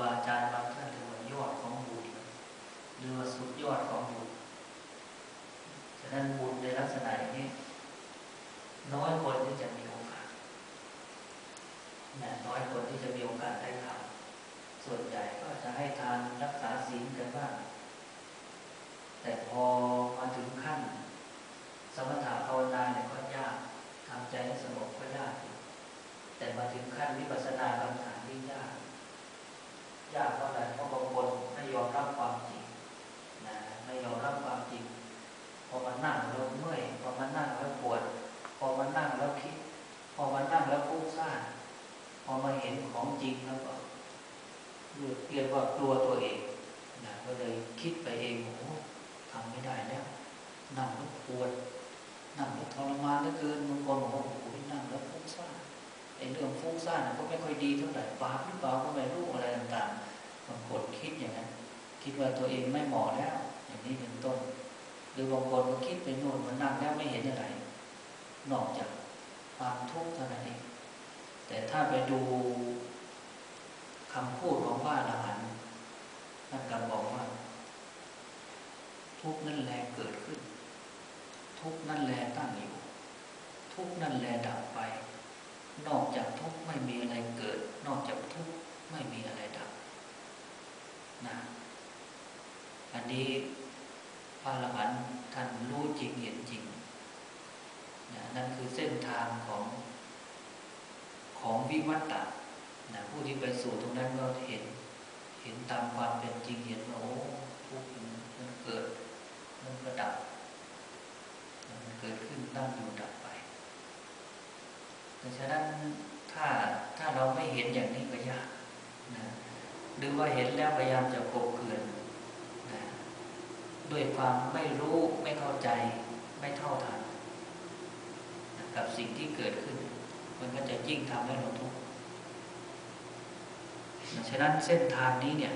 บาอาจารย์บางท่านเรียกว่ายอดของบุญหรือว่าสุดยอดของบุญฉะนั้นบุญในลักษณะอย่างนี้ น้อยคนที่จะมีโอกาสนะน้อยคนที่จะมีโอกาสได้ทำส่วนใหญ่ก็จะให้ทานรักษาศีลกันบ้างแต่พอมาถึงขั้น สมถะภาวนาเนี่ยก็ยากทำใจให้สงบก็ยากอยู่แต่มาถึงขั้นวิปัสสนากรรมฐานที่ยาก ยากเพราะอะไรเพราะบางคนไม่ยอมรับความจริงนะไม่ยอมรับความจริง พอมานั่งแล้วเมื่อย พอมานั่งแล้วปวด พอมานั่งแล้วคิด พอมานั่งแล้วฟุ้งซ่านพอมาเห็นของจริงแล้วก็ เรียกว่ากลัวตัวเองนะก็เลยคิดไปเองโอ้ทำไม่ได้แล้วนั่งแล้วปวดนั่งแล้วทรมานเหลือเกินบางคนบอกว่าโอ้โหนั่งแล้วฟุ้งซ่านไอ้เรื่องฟุ้งซ่านก็ไม่ค่อยดีเท่าไหร่บาปหรือเปล่าก็ไม่รู้อะไรต่างๆบางคนคิดอย่างนั้นคิดว่าตัวเองไม่เหมาะแล้ว อย่างนี้เป็นต้น หรือบางคนก็คิดไปโน่นมันนั่งแล้วไม่เห็นอะไร นอกจากความทุกข์เท่านั้นเองแต่ถ้าไปดู คำพูดของพระอรหันต์ท่านกำบอกว่า ทุกนั่นแลเกิดขึ้น ทุกนั่นแลตั้งอยู่ ทุกนั่นแลดับไป นอกจากทุกไม่มีอะไรเกิด นอกจากทุกไม่มีอะไรดับนะอันนี้พระอรหันต์ท่านรู้จริงเห็นจริงนะนั่นคือเส้นทางของของวิวัตตะ นะผู้ที่ไปสู่ตรงนั้นก็เห็น เห็นตามความเป็นจริงเห็นว่าโอ้ทุกข์มันเกิด มันก็ดับ มันเกิดขึ้นตั้งอยู่ดับไปดังนั้นถ้าถ้าเราไม่เห็นอย่างนี้ก็ยากนะหรือว่าเห็นแล้วพยายามจะกบเกลื่อนนะด้วยความไม่รู้ไม่เข้าใจไม่เท่าทันนะกับสิ่งที่เกิดขึ้น มันก็จะยิ่งทำให้เราทุกข์ ดังนั้นเส้นทางนี้เนี่ย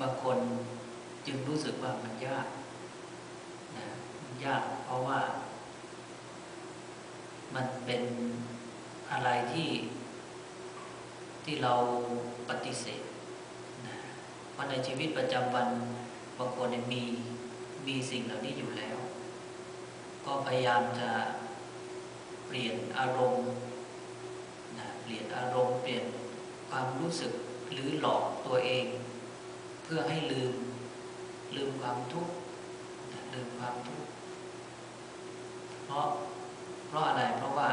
บางคนจึงรู้สึกว่ามันยากนะมันยากเพราะว่า มันเป็นอะไรที่ที่เราปฏิเสธนะเพราะในชีวิตประจำวันบางคนมีมีสิ่งเหล่านี้อยู่แล้ว ก็พยายามจะเปลี่ยนอารมณ์ เปลี่ยนอารมณ์เปลี่ยนความรู้สึกหรือหลอกตัวเอง เพื่อให้ลืม ลืมความทุกข์ลืมความทุกข์เพราะเพราะอะไรเพราะว่า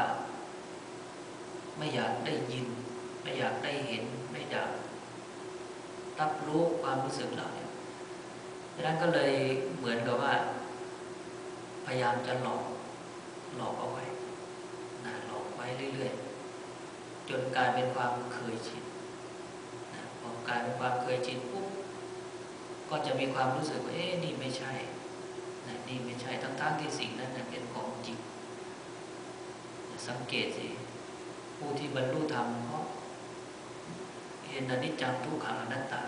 ไม่อยากได้ยิน ไม่อยากได้เห็น ไม่อยากรับรู้ความรู้สึกเหล่านี้ดังนั้นก็เลยเหมือนกับว่า พยายามจะหลอกหลอกเอาไว้นะหลอกไว้เรื่อยๆ จนกลายเป็นความเคยชินนะพอกลายเป็นความเคยชินปุ๊บก็จะมีความรู้สึกว่าเอ๊ะนี่ไม่ใช่นะนี่ไม่ใช่ทั้งๆที่สิ่งนั้นเป็นของจริงสังเกตสิผู้ที่บรรลุธรรมเพราะเห็นอนิจจังทุกขังอนัตตา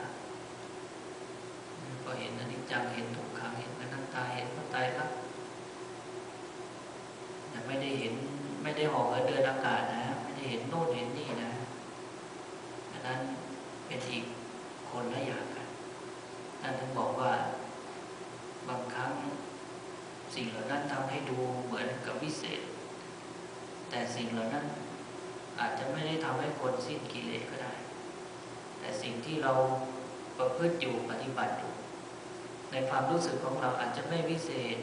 ก็เห็นอนิจจังเห็นทุกขังเห็นอนัตตาเห็นพระตายรักแต่ไม่ได้เห็นไม่ได้หอกเดินอากาศนะ เห็นโน่นเห็นนี่นะอันนั้นเป็นอีกคนละอย่างกันท่านถึงบอกว่าบางครั้งสิ่งเหล่านั้นทำให้ดูเหมือนกับวิเศษ แต่สิ่งเหล่านั้นอาจจะไม่ได้ทำให้คนสิ้นกิเลสก็ได้ แต่สิ่งที่เราประพฤติอยู่ปฏิบัติอยู่ในความรู้สึกของเราอาจจะไม่วิเศษ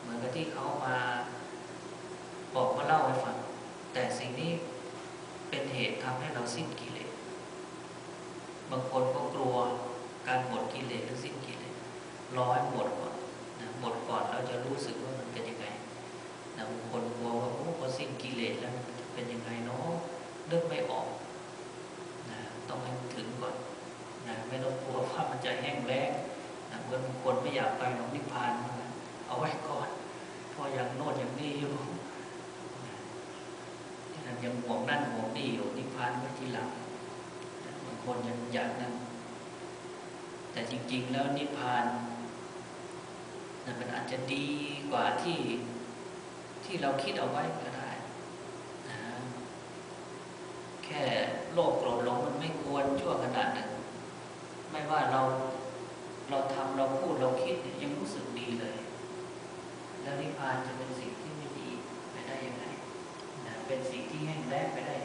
เหมือนกับที่เขามาบอกมาเล่าให้ฟังแต่สิ่งนี้ เป็นเหตุทำให้เราสิ้นกิเลส บางคนก็กลัวการหมดกิเลสหรือสิ้นกิเลสรอให้หมดก่อนนะหมดก่อนเราจะรู้สึกว่ามันเป็นยังไงนะบางคนกลัวว่าโอ้พอสิ้นกิเลสแล้วมันเป็นยังไงเนาะเลือกไม่ออกนะต้องให้ถึงก่อนนะไม่ต้องกลัวว่ามันจะแห้งแล้งนะบางคนไม่อยากไปหลงนิพพาน เอาไว้ก่อน พออย่างโน่นอย่างนี้อยู่ ยังห่วงนั่นห่วงนี่อยู่นิพพานไว้ทีหลังบางคนยังอยากนั่นแต่จริง ๆ แล้วนิพพานนะมันอาจจะดีกว่าที่ที่เราคิดเอาไว้ก็ได้นะแค่โลภโกรธหลงมันไม่ควรชั่วขนาดหนึ่งไม่ว่าเราทำเราพูดเราคิดเนี่ยยังรู้สึกดีเลย แล้วนิพพานจะเป็นสิ่งที่ไม่ดีไปได้ยังไงนะ เป็นสิ่